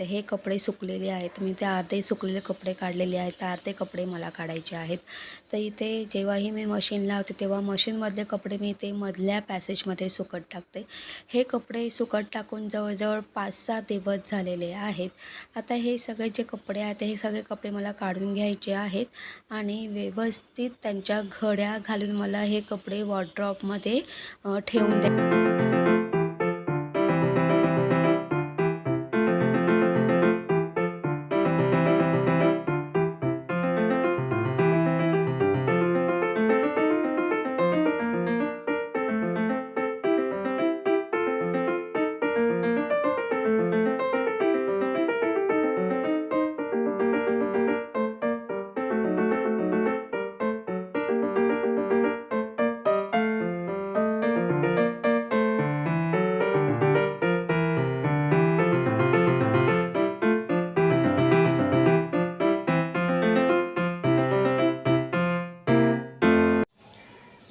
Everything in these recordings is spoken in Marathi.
आहेत तर हे कपडे सुकलेले आहेत मी ते अर्धे सुकलेले कपडे काढलेले आहेत तर अर्धे कपडे मला काढायचे आहेत. तर इथे जेव्हाही मी मशीन लावते तेव्हा मशीनमधले कपडे मी ते मधल्या पॅसेजमध्ये सुकत टाकते. हे कपडे सुकत टाकून जवळजवळ पाच सहा दिवस झालेले आहेत. आता हे सगळे जे कपडे आहेत हे सगळे कपडे मला काढून घ्यायचे आहेत आणि व्यवस्थित त्यांच्या घड्या घालून मला हे कपडे वॉर्ड्रॉपमध्ये ठेवून द्या.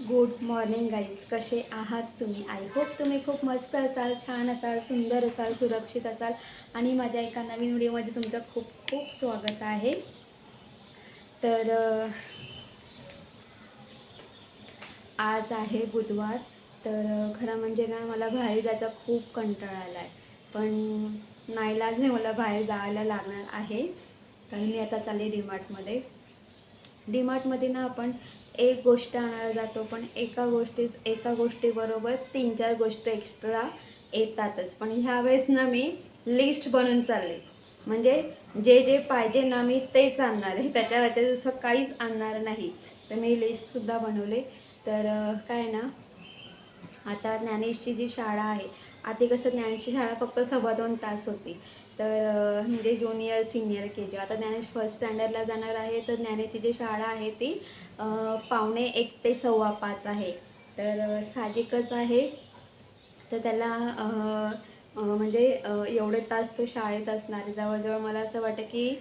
गुड मॉर्निंग गाईज कसे आहात तुम्ही? आय होप तुम्ही खूप मस्त असाल छान असाल सुंदर असाल सुरक्षित असाल. आणि माझ्या एका नवीन व्हिडिओमध्ये तुमचं खूप खूप स्वागत आहे. तर आज आहे बुधवार. तर खरं म्हणजे ना मला बाहेर जायचा खूप कंटाळा आला आहे पण नाईलाज नाही मला बाहेर जायला लागणार आहे. कारण मी आता चालले डीमार्टमध्ये. डीमार्टमध्ये ना आपण एक गोष्ट आणायला जातो पण एका गोष्टीस एका गोष्टीबरोबर तीन चार गोष्ट एक्स्ट्रा येतातच. पण ह्यावेळेस ना मी लिस्ट बनवून चालले. म्हणजे जे जे पाहिजे ना मी तेच आणणार आहे. त्याच्या व्यतिरिक्त दुसरं काहीच आणणार नाही. तर मी लिस्टसुद्धा बनवले. तर काय ना आता ज्ञानेशची जी शाळा आहे आधी कसं ज्ञानेशची शाळा फक्त सव्वा दोन तास होती. तर म्हणजे ज्युनियर सिनियर के जी. आता ज्ञानेश फर्स्ट स्टँडर्डला जाणार आहे. तर ज्ञानेची जी शाळा आहे ती पावणे एक ते सव्वा पाच आहे. तर साहजिकच आहे. तर त्याला म्हणजे एवढे तास तो शाळेत असणार आहे. जवळजवळ मला असं वाटतं की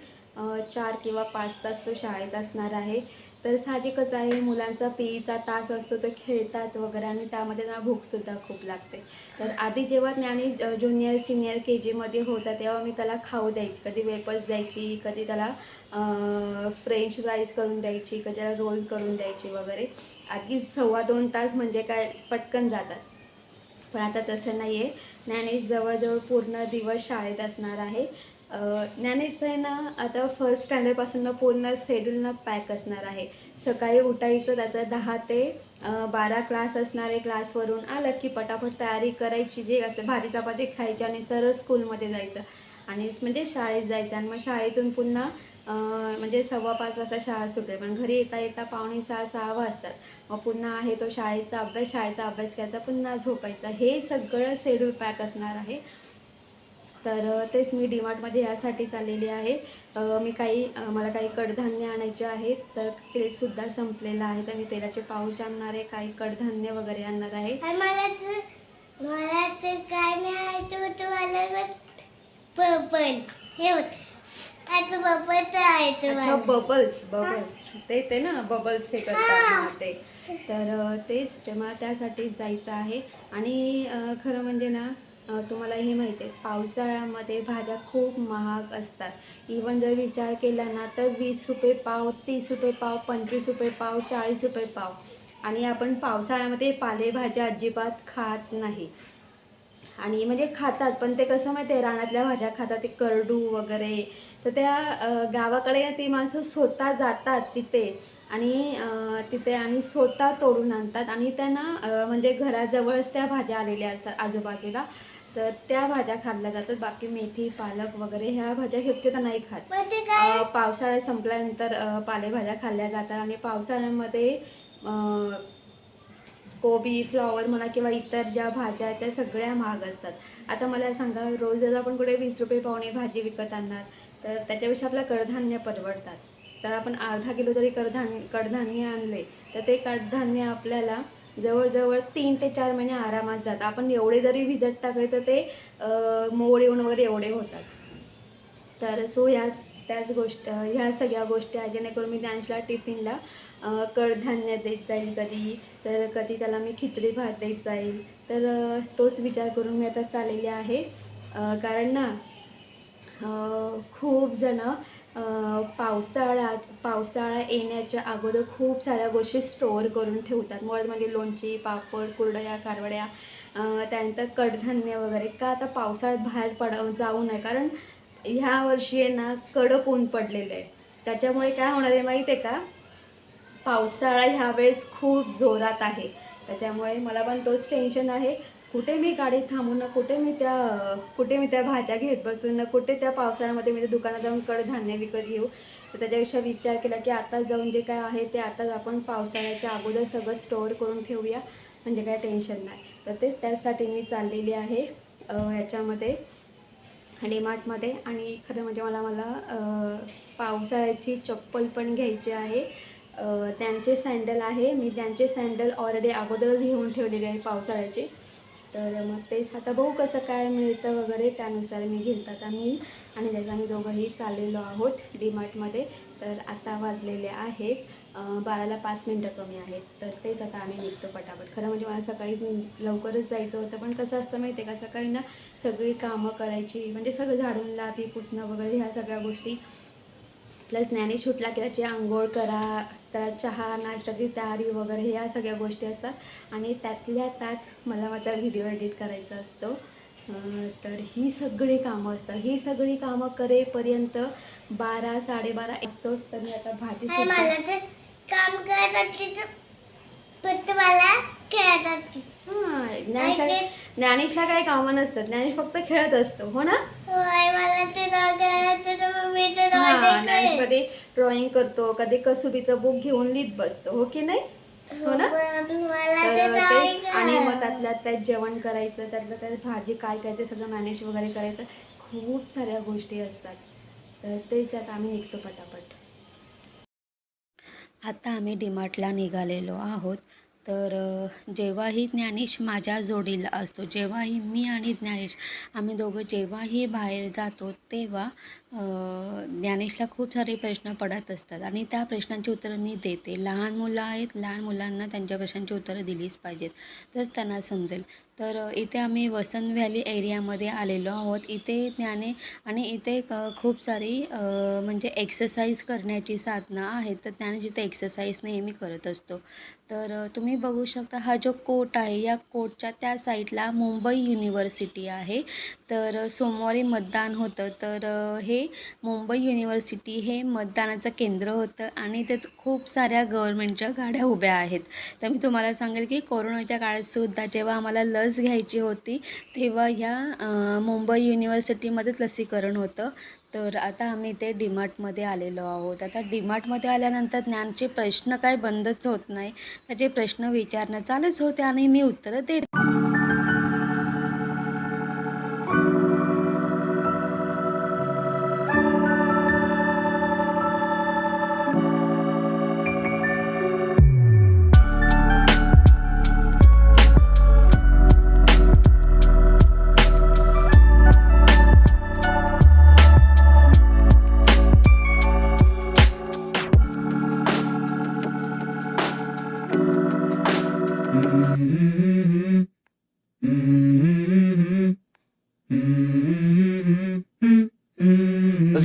चार किंवा पाच तास तो शाळेत असणार आहे. तर साहजिकच आहे मुलांचा पी ईचा तास असतो तो खेळतात वगैरे आणि त्यामध्ये त्यांना भूकसुद्धा खूप लागते. तर आधी जेव्हा ज्ञानी ज्युनियर सिनियर के जीमध्ये होता तेव्हा मी त्याला खाऊ द्यायची. कधी वेपर्स द्यायची कधी त्याला फ्रेंच फ्राईज करून द्यायची कधी त्याला रोल करून द्यायची वगैरे. आधी सव्वा दोन तास म्हणजे काय पटकन जातात. पण आता तसं नाही आहे ज्ञानेश जवळजवळ पूर्ण दिवस शाळेत असणार आहे. ज्ञानेचं आहे ना आता फर्स्ट स्टँडर्डपासून ना पूर्ण शेड्यूलनं पॅक असणार आहे. सकाळी उठायचं त्याचा दहा ते बारा क्लास असणारे क्लासवरून आलं की पटापट तयारी करायची जे असं भारी चपाती खायची आणि सरळ स्कूलमध्ये जायचं. आणि म्हणजे शाळेत जायचं आणि मग शाळेतून पुन्हा म्हणजे सव्वा पाच वाजता शाळा सुटते. पण घरी येता येता पावणे सहा सहा वाजतात. मग पुन्हा आहे तो शाळेचा अभ्यास शाळेचा अभ्यास घ्यायचा पुन्हा झोपायचा. हे सगळं शेड्यूल पॅक असणार आहे. तर तेच मी डीमार्टमध्ये यासाठी चाललेली आहे. मी काही मला काही कडधान्य आणायचे आहेत तर तेलसुद्धा संपलेलं आहे. तर मी तेलाचे पाऊच आणणार आहे काही कडधान्य वगैरे आणणार आहे. मला तर काय मिळायचं होतं मला पर्पल हे होत. अच्छा तुम्हाला. बबल्स बबल्स ते ते ना बबल्स हे करतात ते. तर तेच ते मला त्यासाठी जायचं आहे. आणि खरं म्हणजे ना तुम्हाला हे माहिती आहे पावसाळ्यामध्ये भाज्या खूप महाग असतात. इवन जर विचार केला ना तर वीस रुपये पाव तीस रुपये पाव पंचवीस रुपये पाव चाळीस रुपये पाव. आणि आपण पावसाळ्यामध्ये पालेभाज्या अजिबात खात नाही. आणि म्हणजे खातात पण ते कसं माहिती आहे रानातल्या भाज्या खातात ते करडू वगैरे. तर त्या गावाकडे ती माणसं स्वतः जातात तिथे. आणि तिथे आणि स्वतः तोडून आणतात. आणि त्यांना म्हणजे घराजवळच त्या भाज्या आलेल्या असतात आजूबाजूला. तर त्या भाज्या खाल्ल्या जातात. बाकी मेथी पालक वगैरे ह्या भाज्या शक्यतो नाही खात. पावसाळा संपल्यानंतर पालेभाज्या खाल्ल्या जातात आणि पावसाळ्यामध्ये कोबी फ्लॉवर म्हणा किंवा इतर ज्या भाज्या आहेत त्या सगळ्या महाग असतात. आता मला सांगा रोज जर आपण कुठे वीस रुपये पावणे भाजी विकत आणणार तर त्याच्यापेक्षा आपल्या कडधान्य परवडतात. तर आपण अर्धा किलो जरी कडधान्य कडधान्य आणले तर ते कडधान्य आपल्याला जवळजवळ तीन ते चार महिने आरामात जातात. आपण एवढे जरी भिजत टाकले तर ते मोड येऊन वगैरे एवढे होतात. तर सो ह्या त्याच गोष्ट ह्या सगळ्या गोष्टी आहे. जेणेकरून मी त्यांच्या टिफिनला कडधान्य देत जाईल कधी. तर कधी त्याला मी खिचडी भात देत जाईल तर तोच विचार करून मी आता चाललेली आहे. कारण ना खूप जणं पावसाळ्यात पावसाळा येण्याच्या अगोदर खूप साऱ्या गोष्टी स्टोअर करून ठेवतात. मुळात म्हणजे लोणची पापड कुरडया कारवड्या त्यानंतर कडधान्य वगैरे. का आता पावसाळ्यात बाहेर पड जाऊ नये. कारण ह्या वर्षी आहे ना कडक ऊन पडलेलं आहे. त्याच्यामुळे काय होणार आहे माहीत आहे का? पावसाळा ह्यावेळेस खूप जोरात आहे. त्याच्यामुळे मला पण तोच टेन्शन आहे. कुठे मी गाडी थांबून ना कुठे मी त्या कुठे मी त्या भाज्या घेत बसून ना कुठे त्या पावसाळ्यामध्ये मी त्या दुकानात जाऊन कडधान्य विकत घेऊ? तर त्याच्याविषयी विचार केला की आता जाऊन जे काय आहे ते आताच आपण पावसाळ्याच्या अगोदर सगळं स्टोअर करून ठेवूया म्हणजे काय टेन्शन नाही. तर तेच त्यासाठी मी चाललेली आहे ह्याच्यामध्ये डीमार्टमध्ये. आणि खरं म्हणजे मला मला पावसाळ्याची चप्पल पण घ्यायची आहे. त्यांचे सँडल आहे. मी त्यांचे सँडल ऑलरेडी अगोदरच घेऊन ठेवलेले आहे पावसाळ्याचे. तर मग तेच आता बघू कसं काय मिळतं वगैरे त्यानुसार मी घेईल आता मी आणि त्याच्या आम्ही दोघंही चाललेलो आहोत डीमार्टमध्ये. तर आता वाजलेले आहेत बाराला पाच मिनटं कमी आहेत. तर तेच आता आम्ही निघतो पटापट. खरं म्हणजे मला सकाळी लवकरच जायचं होतं पण कसं असतं माहिती आहे का सकाळी ना सगळी कामं करायची म्हणजे सगळं झाडून लाती पुसणं वगैरे ह्या सगळ्या गोष्टी. प्लस ज्ञानेश सुटला की त्याची आंघोळ करा त्याला चहा नाश्त्याची तयारी वगैरे ह्या सगळ्या गोष्टी असतात. आणि त्यातल्या त्यात मला माझा व्हिडिओ एडिट करायचा असतो. तर ही सगळी कामं असतात. ही सगळी कामं करेपर्यंत बारा साडेबारा असतोच तर मी आता भाजी काम करत फक्त मला हां ज्ञानेशला काही कामं नसतात. ज्ञानेश फक्त खेळत असतो. हो ना? हां ज्ञानेश. कधी ड्रॉइंग करतो कधी कसुबीचं बुक घेऊन लिहित बसतो. हो की नाही? हो ना? तेच आणि मग. त्यातल्या त्यात जेवण करायचं त्यातल्या त्यात भाजी काय काय ते सगळं मॅनेज वगैरे करायचं. खूप साऱ्या गोष्टी असतात. तर तेच आता आम्ही निघतो पटापट. आता आम्ही डीमार्टला निघालेलो आहोत. तर जेव्हाही ज्ञानेश माझ्या जोडीला असतो जेव्हाही मी आणि ज्ञानेश आम्ही दोघं जेव्हाही बाहेर जातो तेव्हा ज्ञानेशला खूप सारे प्रश्न पडत असतात. आणि त्या प्रश्नांची उत्तरं मी देते. लहान मुलं आहेत लहान मुलांना त्यांच्या प्रश्नांची उत्तरं दिलीच पाहिजेत. तरच त्यांना समजेल. तर इथे आम्ही वसंत व्हॅली एरियामध्ये आलेलो आहोत. इथे ज्ञाने आणि इथे क- खूप सारी म्हणजे एक्सरसाइज करण्याची साधनं आहेत. तर त्याने जिथे एक्सरसाइज नेहमी करत असतो. तर तुम्ही बघू शकता हा जो कोट आहे या कोटच्या त्या साईडला मुंबई युनिव्हर्सिटी आहे. तर सोमवारी मतदान होतं. तर हे मुंबई युनिव्हर्सिटी हे मतदानाचं केंद्र होतं आणि ते खूप साऱ्या गव्हर्मेंटच्या गाड्या उभ्या आहेत. तर मी तुम्हाला सांगेल की कोरोनाच्या काळातसुद्धा जेव्हा आम्हाला लस घ्यायची होती तेव्हा ह्या मुंबई युनिव्हर्सिटीमध्येच लसीकरण होतं. तर आता आम्ही ते डीमार्टमध्ये आलेलो आहोत. आता डीमार्टमध्ये आल्यानंतर ज्ञानचे प्रश्न काय बंदच होत नाही. त्याचे प्रश्न विचारणं चालूच होते आणि मी उत्तरं देत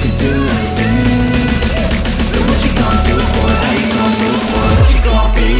can do anything? But what you gonna do for it? How you gonna move for? What you gonna be?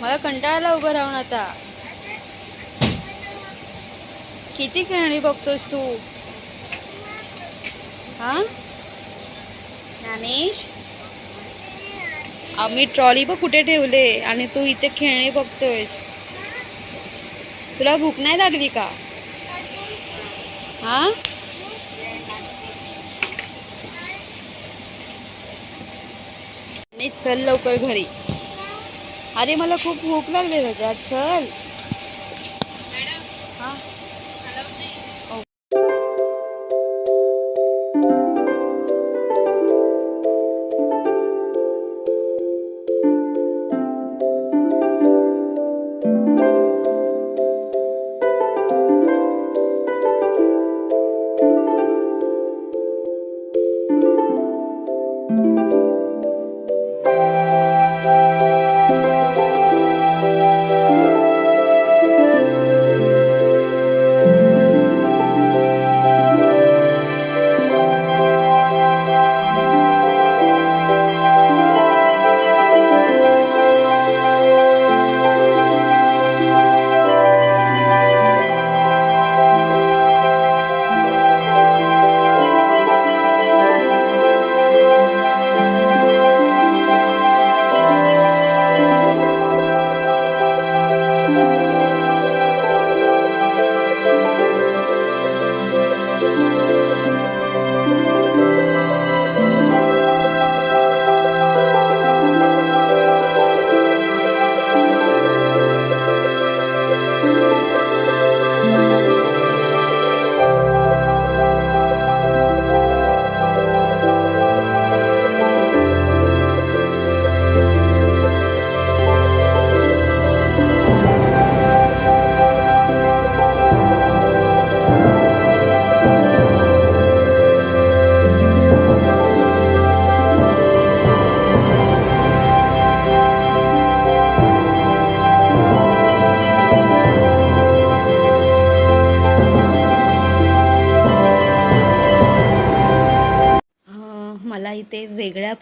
मला कंटाळाला उभं राहून आता. किती खेळणी बघतोस तू? हा? ज्ञानेश? आम्ही ट्रॉली बघ कुठे ठेवले आणि तू इथे खेळणी बघतोयस. तुला भूक नाही लागली का? हा? चल लवकर घरी. अरे मला खूप भूक लागली त्याच्यात चल.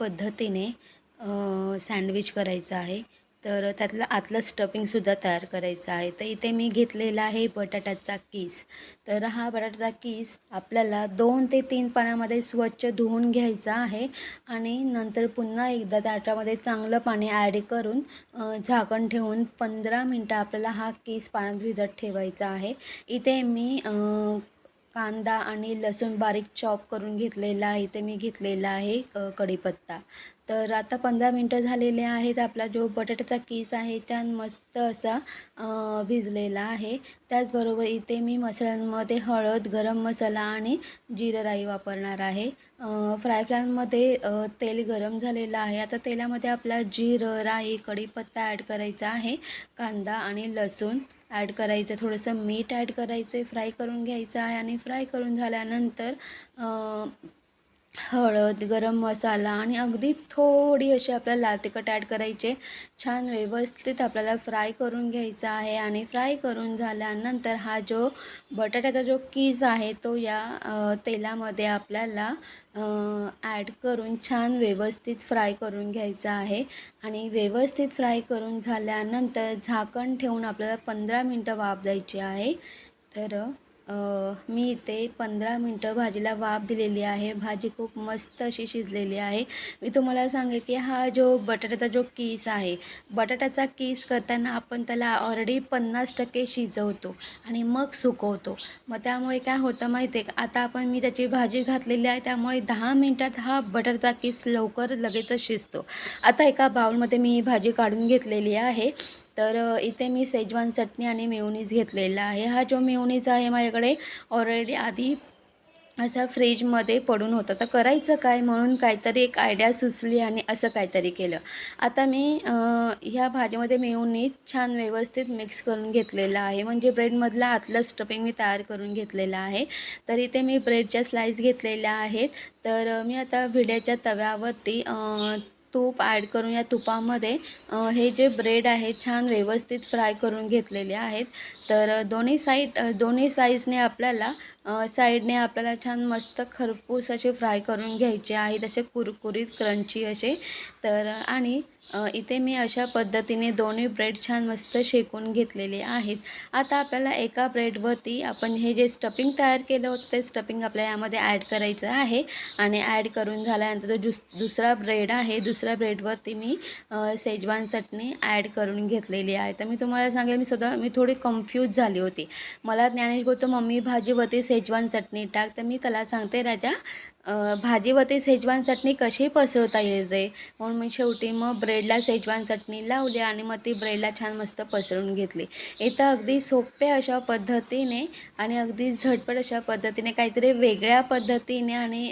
पद्धतीने सँडविच करायचं आहे. तर त्यातलं आतलं स्टफिंगसुद्धा तयार करायचं आहे. तर इथे मी घेतलेला आहे बटाट्याचा किस. तर हा बटाट्याचा किस आपल्याला दोन ते तीन पाण्यामध्ये स्वच्छ धुवून घ्यायचा आहे आणि नंतर पुन्हा एकदा त्याच्यामध्ये चांगलं पाणी ॲड करून झाकण ठेवून पंधरा मिनटं आपल्याला हा किस पाण्यात भिजत ठेवायचा आहे. इथे मी कांदा आणि लसूण बारीक चॉप करून घेतलेला आहे ते मी घेतलेला आहे कढीपत्ता. तर आता पंधरा मिनटं झालेले आहेत आपला जो बटाट्याचा केस आहे छान मस्त असा भिजलेला आहे. त्याचबरोबर इथे मी मसाल्यांमध्ये हळद गरम मसाला आणि जिरं राई वापरणार आहे. फ्राय तेल गरम झालेलं आहे. आता तेलामध्ये आपला जिरं राई कढीपत्ता ॲड करायचा आहे कांदा आणि लसूण. ॲड करायचं थोडंसं मीठ ॲड करायचं आहे फ्राय करून घ्यायचं आहे आणि फ्राय करून झाल्यानंतर हळद गरम मसाला आणि अगदी थोडी अशी आपल्याला लाल तिखट ॲड करायचे. छान व्यवस्थित आपल्याला फ्राय करून घ्यायचा आहे आणि फ्राय करून झाल्यानंतर हा जो बटाट्याचा जो कीज आहे तो या तेलामध्ये आपल्याला ॲड करून छान व्यवस्थित फ्राय करून घ्यायचा आहे. आणि व्यवस्थित फ्राय करून झाल्यानंतर झाकण ठेवून आपल्याला पंधरा मिनटं वाफ द्यायची आहे. तर मी इथे पंधरा मिनटं भाजीला वाफ दिलेली आहे. भाजी खूप मस्त अशी शिजलेली आहे. मी तुम्हाला सांगेल की हा जो बटाट्याचा जो कीस आहे बटाट्याचा कीस करताना आपण त्याला ऑलरेडी पन्नास टक्के शिजवतो आणि मग सुकवतो. मग त्यामुळे काय होतं माहिती आहे का आता आपण मी त्याची भाजी घातलेली आहे त्यामुळे दहा मिनटात हा बटाट्याचा कीस लवकर लगेचच शिजतो. आता एका बाउलमध्ये मी ही भाजी काढून घेतलेली आहे. तर इथे मी सेजवान चटणी आणि मेवनीज घेतलेला आहे. हा जो मेवनीज आहे माझ्याकडे ऑलरेडी आधी असा फ्रीजमध्ये पडून होता. तर करायचं काय म्हणून काहीतरी एक आयडिया सुचली आणि असं काहीतरी केलं. आता मी ह्या भाजीमध्ये मेवनीज छान व्यवस्थित मिक्स करून घेतलेला आहे. म्हणजे ब्रेडमधला आतलं स्टफिंग मी तयार करून घेतलेलं आहे. तर इथे मी ब्रेडच्या स्लाईस घेतलेल्या आहेत. तर मी आता भिड्याच्या तव्यावरती तूप ॲड करून या तुपामध्ये हे जे ब्रेड आहे छान व्यवस्थित फ्राय करून घेतलेले आहेत. तर दोन्ही साईड दोन्ही साईजने आपल्याला साईडने आपल्याला छान मस्त खरपूस असे फ्राय करून घ्यायचे आहेत असे कुरकुरीत क्रंची असे. तर आणि इथे मी अशा पद्धतीने दोन्ही ब्रेड छान मस्त शेकून घेतलेले आहेत. आता आपल्याला एका ब्रेडवरती आपण हे जे स्टफिंग तयार केलं होतं ते स्टफिंग आपल्याला यामध्ये ॲड करायचं आहे. आणि ॲड करून झाल्यानंतर जो जुस दुसरा ब्रेड आहे दुसऱ्या ब्रेडवरती मी सेजवान शेजवान चटणी ॲड करून घेतलेली आहे. तर मी तुम्हाला सांगेल मी सुद्धा मी थोडी कन्फ्यूज झाली होती. मला ज्ञानेश बोलतो मम्मी भाजीवरती शेजवान चटणी टाक तर मी त्याला सांगते राजा भाजीवरती शेजवान चटणी कशी पसरवता येईल रे म्हणून मी शेवटी मग ब्रेडला शेजवान चटणी लावली आणि मग ती ब्रेडला छान मस्त पसरवून घेतली. इथं अगदी सोप्या अशा पद्धतीने आणि अगदी झटपट अशा पद्धतीने काहीतरी वेगळ्या पद्धतीने आणि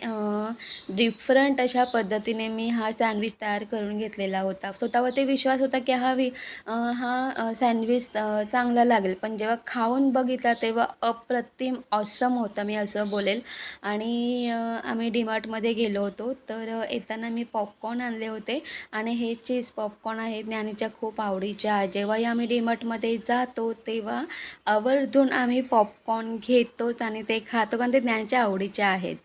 डिफरंट अशा पद्धतीने मी हा सँडविच तयार करून घेतलेला होता. स्वतःवरती विश्वास होता की हा वि हा सँडविच चांगला लागेल. पण जेव्हा खाऊन बघितला तेव्हा अप्रतिम ऑसम होता मी असं बोलेल. आणि आम्ही आम्ही डीमार्टमध्ये गेलो होतो. तर येताना मी पॉपकॉर्न आणले होते. आणि हे चीज पॉपकॉर्न आहेत ज्ञानीच्या खूप आवडीच्या आहे. जेव्हाही आम्ही डीमार्टमध्ये जातो तेव्हा आवर्जून आम्ही पॉपकॉर्न घेतोच आणि ते खातो कारण ते ज्ञानीच्या आवडीचे आहेत.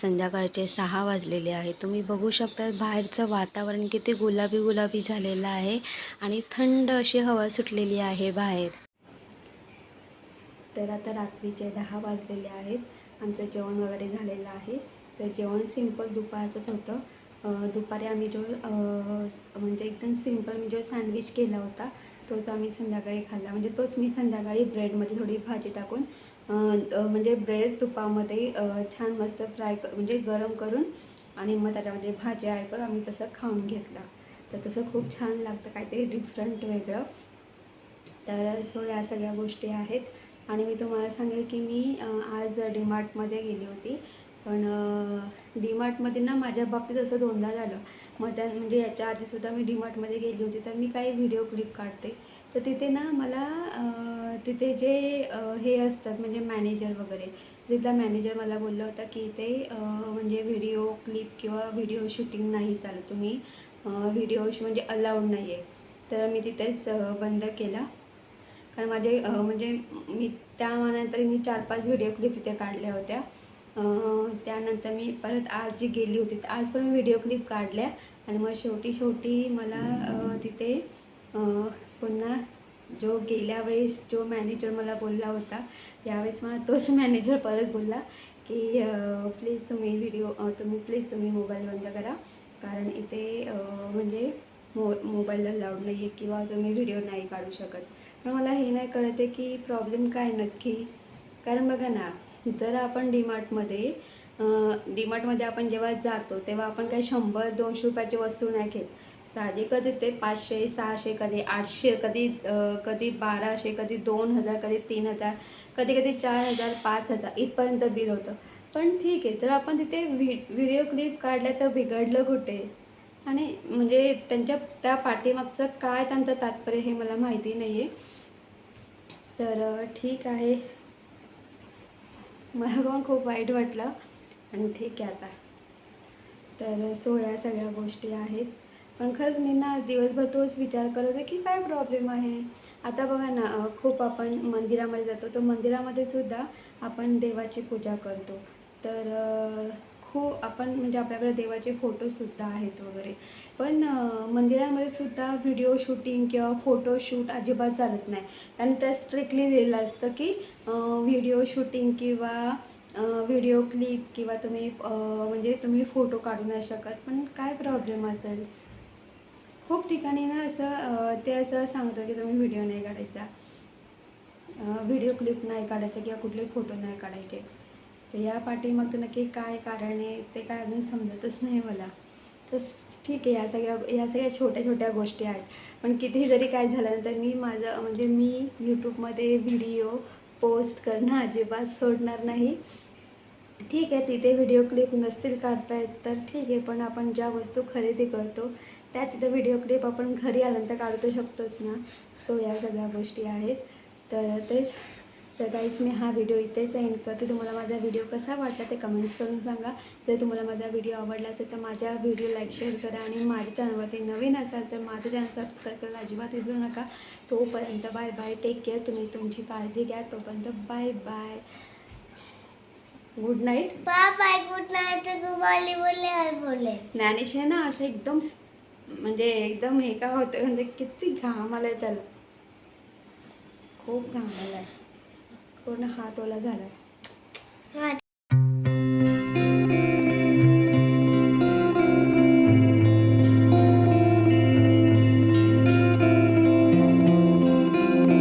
संध्याकाळचे सहा वाजलेले आहे. तुम्ही बघू शकता बाहेरचं वातावरण किती गुलाबी गुलाबी झालेलं आहे आणि थंड अशी हवा सुटलेली आहे बाहेर. तर आता रात्रीचे दहा वाजलेले आहेत. आमचं जेवण वगैरे झालेलं आहे. तर जेवण सिंपल दुपारचंच होतं. दुपारी आम्ही जो म्हणजे एकदम सिंपल मी जो सँडविच केला होता तोच आम्ही संध्याकाळी खाल्ला. म्हणजे तोच मी संध्याकाळी ब्रेडमध्ये थोडी भाजी टाकून म्हणजे ब्रेड तुपामध्ये छान मस्त फ्राय म्हणजे गरम करून आणि मग त्याच्यामध्ये भाजी ॲड करून आम्ही तसं खाऊन घेतलं. तर तसं खूप छान लागतं काहीतरी डिफरंट वेगळं. तर सो या सगळ्या गोष्टी आहेत. आणि मी तुम्हाला सांगेल की मी आज आज डीमार्टमध्ये गेली होती. पण डीमार्टमध्ये ना माझ्या बाबतीत असं दोनदा झालं. मग त्या म्हणजे याच्या आधीसुद्धा मी डीमार्टमध्ये गेली होती तर मी काही व्हिडिओ क्लिप काढते. तर तिथे ना मला तिथे जे हे असतात म्हणजे मॅनेजर वगैरे तिथला मॅनेजर मला बोलला होता की ते म्हणजे व्हिडिओ क्लिप किंवा व्हिडिओ शूटिंग नाही चालत तुम्ही. व्हिडिओ म्हणजे अलाउड नाही आहे तर मी तिथेच बंद केला. कारण माझे म्हणजे मी त्या मानानंतरही मी चार पाच व्हिडिओ क्लिप तिथे काढल्या होत्या. त्यानंतर मी परत आज जी गेली होती तर आज पण मी व्हिडिओ क्लिप काढल्या. आणि मग शेवटी शेवटी मला तिथे पुन्हा जो गेल्या वेळेस जो मॅनेजर मला बोलला होता यावेळेस मला तोच मॅनेजर परत बोलला की प्लीज तुम्ही व्हिडिओ तुम्ही प्लीज तुम्ही मोबाईल बंद करा. कारण इथे म्हणजे मो मोबाईलला लावड नाही आहे किंवा तुम्ही व्हिडिओ नाही काढू शकत. पण मला हे नाही कळत आहे की प्रॉब्लेम काय नक्की. कारण बघा ना जर आपण डीमार्टमध्ये डीमार्टमध्ये आपण जेव्हा जातो तेव्हा आपण काही शंभर दोनशे रुपयाची वस्तू नाही घेत. साहजिकच ते पाचशे सहाशे कधी आठशे कधी कधी बाराशे कधी दोन हजार कधी तीन हजार कधी कधी चार हजार पाच हजार इथपर्यंत बिल होतं. पण ठीक आहे जर आपण तिथे व्हि व्हिडिओ क्लिप काढल्या तर बिघडलं कुठे? आणि म्हणजे त्यांच्या त्या पाठीमागचं काय त्यांचं तात्पर्य हे मला माहिती नाही आहे तर ठीक आहे. मला पण खूप वाईट वाटलं. आणि ठीक आहे आता. तर सो या सगळ्या गोष्टी आहेत. पण खरंच मी ना दिवसभर तोच विचार करत होते की काय प्रॉब्लेम आहे? आता बघा ना खूप आपण मंदिरामध्ये जातो. तर मंदिरामध्ये सुद्धा आपण देवाची पूजा करतो. तर खूप आपण म्हणजे आपल्याकडे देवाचे फोटोसुद्धा आहेत वगैरे. पण मंदिरामध्ये सुद्धा व्हिडिओ शूटिंग किंवा फोटोशूट अजिबात चालत नाही. आणि त्यात स्ट्रिक्टली लिहिलेलं असतं की व्हिडिओ शूटिंग किंवा व्हिडिओ क्लिप किंवा तुम्ही म्हणजे तुम्ही फोटो काढू नाही शकत. पण काय प्रॉब्लेम असेल? खूप ठिकाणी ना असं ते असं सांगतं की तुम्ही व्हिडिओ नाही काढायचा. व्हिडिओ क्लिप नाही काढायचा किंवा कुठले फोटो नाही काढायचे. तर या पाठीमागचं नक्की काय कारण आहे ते काय अजून समजतच नाही मला. तर ठीक आहे या सगळ्या या सगळ्या छोट्या छोट्या गोष्टी आहेत. पण कितीही जरी काय झालं तर मी माझं म्हणजे मी यूट्यूबमध्ये व्हिडिओ पोस्ट करणं अजिबात सोडणार नाही. ठीक आहे तिथे व्हिडिओ क्लिप नसतील काढता येत तर ठीक आहे पण आपण ज्या वस्तू खरेदी करतो त्या तिथं व्हिडिओ क्लिप आपण घरी आल्यानंतर काढू शकतोच ना. सो या सगळ्या गोष्टी आहेत. तर तेच तर काहीच मी हा व्हिडिओ इथेच एंड करते. तुम्हाला माझा व्हिडिओ कसा वाटला ते कमेंट्स करून सांगा. जर तुम्हाला माझा व्हिडिओ आवडला असेल तर माझ्या व्हिडिओ लाईक शेअर करा आणि माझ्या चॅनलवरती नवीन असाल तर माझं चॅनल सबस्क्राईब करायला अजिबात विसरू नका. तोपर्यंत बाय बाय टेक केअर तुम्ही तुमची काळजी घ्या. तोपर्यंत bye bye good night bye good night बोले बोले ज्ञानेश आहे ना असं एकदम म्हणजे एकदम हे का होतं? म्हणजे किती घाम आलाय त्याला. खूप घाम आलाय. पूर्ण हात ओला झाला हा